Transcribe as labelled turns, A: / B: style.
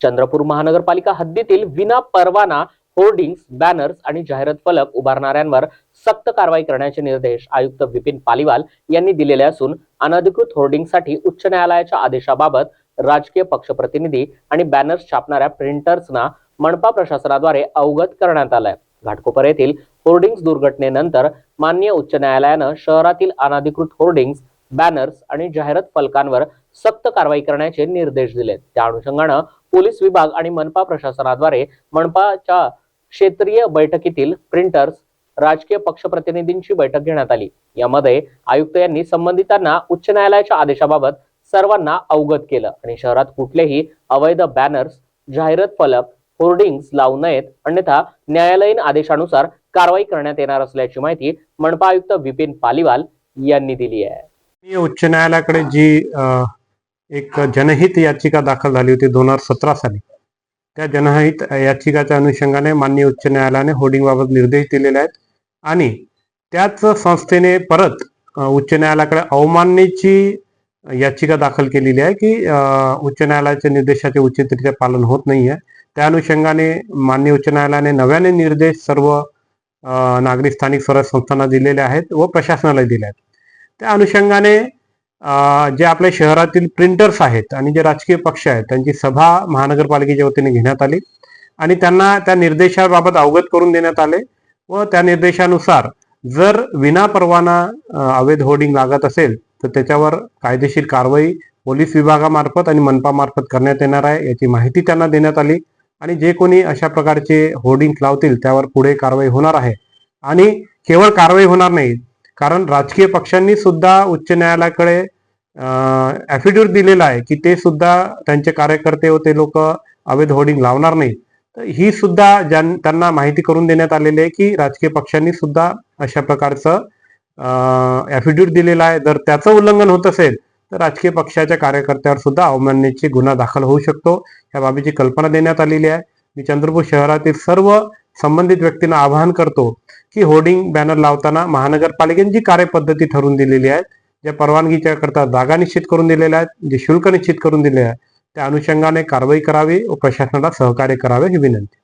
A: चंद्रपूर महानगरपालिका हद्दीतील विना परवाना होर्डिंग्स बॅनर्स आणि जाहिरात फलक उभारणाऱ्यांवर सक्त कारवाई करण्याचे निर्देश आयुक्त विपिन पालिवाल यांनी दिलेले असून अनधिकृत होर्डिंगसाठी उच्च न्यायालयाच्या आदेशाबाबत राजकीय पक्षप्रतिनिधी आणि बॅनर्स छापणाऱ्या प्रिंटर्सना मनपा प्रशासनाद्वारे अवगत करण्यात आलंय. घाटकोपर येथील होर्डिंग्स दुर्घटनेनंतर मान्य उच्च न्यायालयानं शहरातील अनधिकृत होर्डिंग्स बॅनर्स आणि जाहिरात फलकांवर सक्त कारवाई करण्याचे निर्देश दिले त्या अनुषंगानं पोलीस विभाग आणि मनपा प्रशासनाद्वारे मनपाच्या क्षेत्रीय बैठकीतील प्रिंटर्स राजकीय पक्षप्रतिनिधींची बैठक घेण्यात आली. यामध्ये आयुक्त यांनी संबंधितांना उच्च न्यायालयाच्या आदेशाबाबत सर्वांना अवगत केलं आणि शहरात कुठलेही अवैध बॅनर्स जाहिरात फलक होर्डिंग्स लावू नयेत. अन्यथा न्यायालयीन आदेशानुसार कारवाई करण्यात येणार असल्याची माहिती मनपा आयुक्त विपिन पालिवाल यांनी दिली आहे.
B: उच्च न्यायालयाकडे जी एक जनहित याचिका दाखल झाली होती दोन हजार सतरा साली. त्या जनहित याचिकाच्या अनुषंगाने माननीय उच्च न्यायालयाने होर्डिंग बाबत निर्देश दिलेले आहेत आणि त्याच संस्थेने परत उच्च न्यायालयाकडे अवमाननेची याचिका दाखल केलेली आहे की उच्च न्यायालयाच्या निर्देशाचे उचितरित्या पालन होत नाही आहे त्या अनुषंगाने माननीय उच्च न्यायालयाने नव्याने निर्देश सर्व नागरिक नागरी स्थानिक स्वराज्य संस्थांना दिलेले आहेत व प्रशासनाला दिले आहेत. त्या अनुषंगाने जे आपल्या शहरातील प्रिंटर्स आहेत आणि जे राजकीय पक्ष आहेत त्यांची सभा महानगरपालिकेच्या वतीने घेण्यात आली आणि त्यांना त्या निर्देशाबाबत अवगत करून देण्यात आले व त्या निर्देशानुसार जर विना परवाना अवैध होर्डिंग लागत असेल तर त्याच्यावर कायदेशीर कारवाई पोलीस विभागामार्फत आणि मनपामार्फत करण्यात येणार आहे याची माहिती त्यांना देण्यात आली आणि जे कोणी अशा प्रकारचे होर्डिंग लावतील त्यावर पुढे कारवाई होणार आहे. आणि केवळ कारवाई होणार नाही कारण राजकीय पक्षांनी सुद्धा उच्च न्यायालयाकडे ॲफिड्यूट दिलेला आहे की ते सुद्धा त्यांचे कार्यकर्ते होते लोक अवैध होर्डिंग लावणार नाही तर ही सुद्धा ज्यां त्यांना माहिती करून देण्यात आलेली आहे की राजकीय पक्षांनी सुद्धा अशा प्रकारचं ॲफिड्यूट दिलेला आहे. जर त्याचं उल्लंघन होत असेल तर राजकीय पक्षाच्या कार्यकर्त्यावर सुद्धा अवमाननेची गुन्हा दाखल होऊ शकतो. या बाबीची कल्पना देण्यात आलेली आहे. मी चंद्रपूर शहरातील सर्व संबंधित व्यक्तींना आवाहन करतो की होर्डिंग बॅनर लावताना महानगरपालिकेने जी कार्यपद्धती ठरवून दिलेली आहे ज्या परवानगीच्या करता जागा निश्चित करून दिलेल्या आहेत जे शुल्क निश्चित करून दिले आहे त्या अनुषंगाने कारवाई करावी व प्रशासनाला सहकार्य करावे ही विनंती.